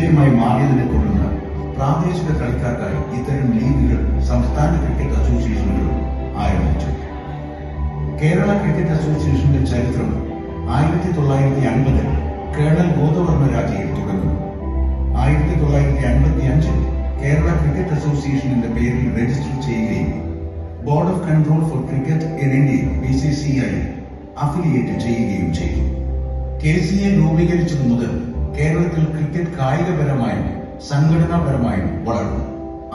വിജയമായി മാറിയതിനെ തുടർന്ന് പ്രാദേശിക കളിക്കാർക്കായി ഇത്തരം ലീഗുകൾ സംസ്ഥാന ക്രിക്കറ്റ് അസോസിയേഷനുകൾ ആരംഭിച്ചു. കേരള ക്രിക്കറ്റ് അസോസിയേഷന്റെ ചരിത്രം ആയിരത്തി തൊള്ളായിരത്തി അൻപതിൽ കേണൽ ഗോദവർമ്മ രാജയിൽ തുടങ്ങുന്നു ആയിരത്തി തൊള്ളായിരത്തി അൻപത്തി അഞ്ചിൽ കേരള ക്രിക്കറ്റ് അസോസിയേഷൻ പേരിൽ രജിസ്റ്റർ ചെയ്യുകയും board of control for cricket in India B C C I affiliate ചെയ്യുകയും ചെയ്തു. കെ സി എ രൂപീകരിച്ചതു മുതൽ കായികപരമായും സംഘടനാപരമായും വളർന്നു.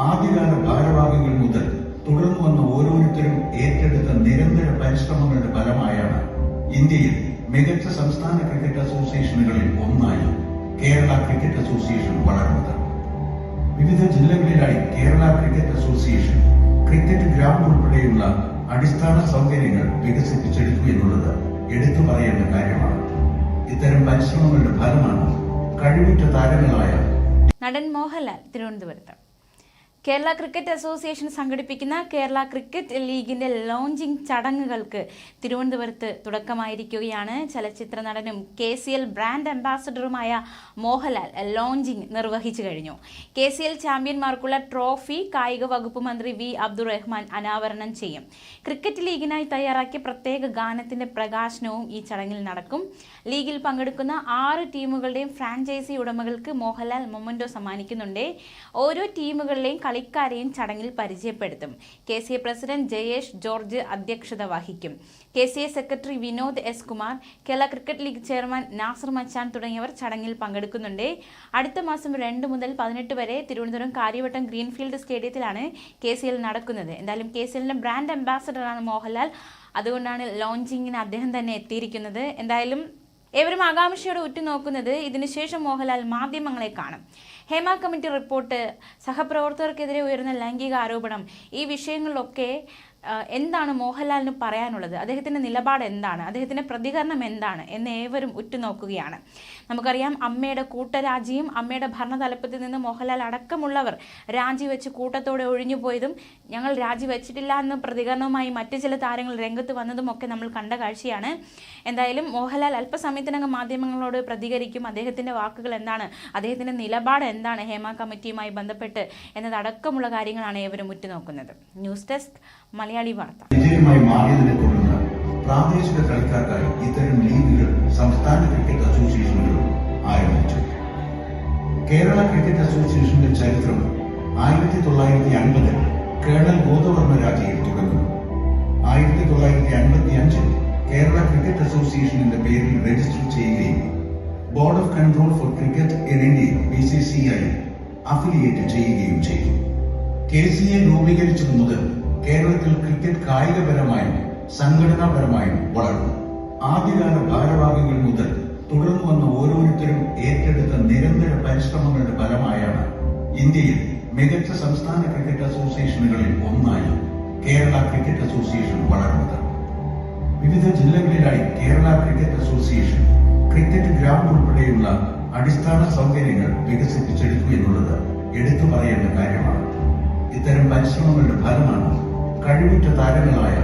ആദ്യകാല ഭാരവാഹികൾ മുതൽ തുടർന്നു വന്ന ഓരോരുത്തരും ഏറ്റെടുത്ത നിരന്തര പരിശ്രമങ്ങളുടെ ഫലമായാണ് ഇന്ത്യയിൽ മികച്ച സംസ്ഥാന ക്രിക്കറ്റ് അസോസിയേഷനുകളിൽ ഒന്നായി കേരള ക്രിക്കറ്റ് അസോസിയേഷൻ വളർന്നത്. വിവിധ ജില്ലകളിലായി Kerala cricket association cricket ground ഉൾപ്പെടെയുള്ള അടിസ്ഥാന സൗകര്യങ്ങൾ വികസിപ്പിച്ചെടുത്തു എന്നുള്ളത് എടുത്തു പറയേണ്ട കാര്യമാണ്. ഇത്തരം പരിശ്രമങ്ങളുടെ ഫലമാണ് കഴിവുറ്റ താരങ്ങളായ നടൻ മോഹൻലാൽ തിരുവനന്തപുരത്ത്. കേരള ക്രിക്കറ്റ് അസോസിയേഷൻ സംഘടിപ്പിക്കുന്ന കേരള ക്രിക്കറ്റ് ലീഗിന്റെ ലോഞ്ചിങ് ചടങ്ങുകൾക്ക് തിരുവനന്തപുരത്ത് തുടക്കമായിരിക്കുകയാണ്. ചലച്ചിത്ര നടനും കെ സി എൽ ബ്രാൻഡ് അംബാസഡറുമായ മോഹൻലാൽ ലോഞ്ചിങ് നിർവഹിച്ചു കഴിഞ്ഞു. കെ സി എൽ ചാമ്പ്യന്മാർക്കുള്ള ട്രോഫി കായിക വകുപ്പ് മന്ത്രി വി അബ്ദുറഹ്മാൻ അനാവരണം ചെയ്യും. ക്രിക്കറ്റ് ലീഗിനായി തയ്യാറാക്കിയ പ്രത്യേക ഗാനത്തിന്റെ പ്രകാശനവും ഈ ചടങ്ങിൽ നടക്കും. ലീഗിൽ പങ്കെടുക്കുന്ന ആറ് ടീമുകളുടെയും ഫ്രാഞ്ചൈസി ഉടമകൾക്ക് മോഹൻലാൽ മൊമന്റോ സമ്മാനിക്കുന്നുണ്ട്. ഓരോ ടീമുകളിലെയും കളിക്കാരെയും ചടങ്ങിൽ പരിചയപ്പെടുത്തും. K C A president Jayesh George അധ്യക്ഷത വഹിക്കും. K C A secretary Vinod S Kumar Kerala cricket league chairman Nasser Machan തുടങ്ങിയവർ ചടങ്ങിൽ പങ്കെടുക്കുന്നുണ്ട്. അടുത്ത മാസം രണ്ട് മുതൽ പതിനെട്ട് വരെ തിരുവനന്തപുരം കാര്യവട്ടം ഗ്രീൻഫീൽഡ് സ്റ്റേഡിയത്തിലാണ് കെ സി എൽ നടക്കുന്നത്. എന്തായാലും കെ സി എല്ലിന്റെ ബ്രാൻഡ് അംബാസഡറാണ് മോഹൻലാൽ. അതുകൊണ്ടാണ് ലോഞ്ചിങ്ങിന് അദ്ദേഹം തന്നെ എത്തിയിരിക്കുന്നത്. എന്തായാലും ഏവരും ആകാംക്ഷയോടെ ഉറ്റുനോക്കുന്നത്. ഇതിനുശേഷം മോഹൻലാൽ മാധ്യമങ്ങളെ കാണും. ഹേമ കമ്മിറ്റി റിപ്പോർട്ട് സഹപ്രവർത്തകർക്കെതിരെ ഉയർന്ന ലൈംഗിക ആരോപണം. ഈ വിഷയങ്ങളിലൊക്കെ എന്താണ് മോഹൻലാലിന് പറയാനുള്ളത്? അദ്ദേഹത്തിന്റെ നിലപാട് എന്താണ്? അദ്ദേഹത്തിന്റെ പ്രതികരണം എന്താണ്? എന്ന് ഏവരും ഉറ്റുനോക്കുകയാണ്. നമുക്കറിയാം അമ്മയുടെ കൂട്ടരാജിയും അമ്മയുടെ ഭരണതലപ്പത്തിൽ നിന്ന് മോഹൻലാൽ അടക്കമുള്ളവർ രാജിവെച്ച് കൂട്ടത്തോടെ ഒഴിഞ്ഞു പോയതും ഞങ്ങൾ രാജിവെച്ചിട്ടില്ല എന്ന പ്രതികരണവുമായി മറ്റു ചില താരങ്ങൾ രംഗത്ത് വന്നതുമൊക്കെ നമ്മൾ കണ്ട കാഴ്ചയാണ്. എന്തായാലും മോഹൻലാൽ അല്പസമയത്തിനകം മാധ്യമങ്ങളോട് പ്രതികരിക്കും അദ്ദേഹത്തിന്റെ വാക്കുകൾ എന്താണ് അദ്ദേഹത്തിന്റെ നിലപാട് എന്താണ് ഹേമ കമ്മിറ്റിയുമായി ബന്ധപ്പെട്ട് എന്നതടക്കമുള്ള കാര്യങ്ങളാണ് ഏവരും ഉറ്റുനോക്കുന്നത്. ന്യൂസ് ഡെസ്ക് മലയാളി വാർത്ത. മാറിയതിനെ തുടർന്ന് പ്രാദേശിക കളിക്കാർക്കായി ഇത്തരം ലീഗുകൾ സംസ്ഥാന ക്രിക്കറ്റ് ആരംഭിച്ചു. കേരള ക്രിക്കറ്റ് അസോസിയേഷന്റെ ചരിത്രം ആയിരത്തി തൊള്ളായിരത്തി അൻപതിൽ കേണൽ ഗോദവർമ്മ രാജയിൽ തുടങ്ങും ആയിരത്തി തൊള്ളായിരത്തി അൻപത്തി അഞ്ചിൽ കേരള ക്രിക്കറ്റ് അസോസിയേഷൻ എന്ന പേരിൽ രജിസ്റ്റർ ചെയ്യുകയും board of control for cricket in India B C C I affiliate ചെയ്യുകയും ചെയ്തു. കെ സി എ രൂപീകരിച്ചത് മുതൽ കേരളത്തിൽ ക്രിക്കറ്റ് കായികപരമായും സംഘടനാപരമായും വളർന്നു. ആദ്യകാല ഭാരവാഹികൾ മുതൽ തുടർന്നു വന്ന ഓരോരുത്തരും ഏറ്റെടുത്ത നിരന്തര പരിശ്രമങ്ങളുടെ ഫലമായാണ് ഇന്ത്യയിൽ മികച്ച സംസ്ഥാന ക്രിക്കറ്റ് അസോസിയേഷനുകളിൽ ഒന്നായി കേരള ക്രിക്കറ്റ് അസോസിയേഷൻ വളർന്നത്. വിവിധ ജില്ലകളിലായി Kerala cricket association cricket ground ഉൾപ്പെടെയുള്ള അടിസ്ഥാന സൗകര്യങ്ങൾ വികസിപ്പിച്ചെടുത്തു എന്നുള്ളത് എടുത്തു പറയേണ്ട കാര്യമാണ്. ഇത്തരം പരിശ്രമങ്ങളുടെ ഫലമാണ് കഴിവുറ്റ താരങ്ങളായ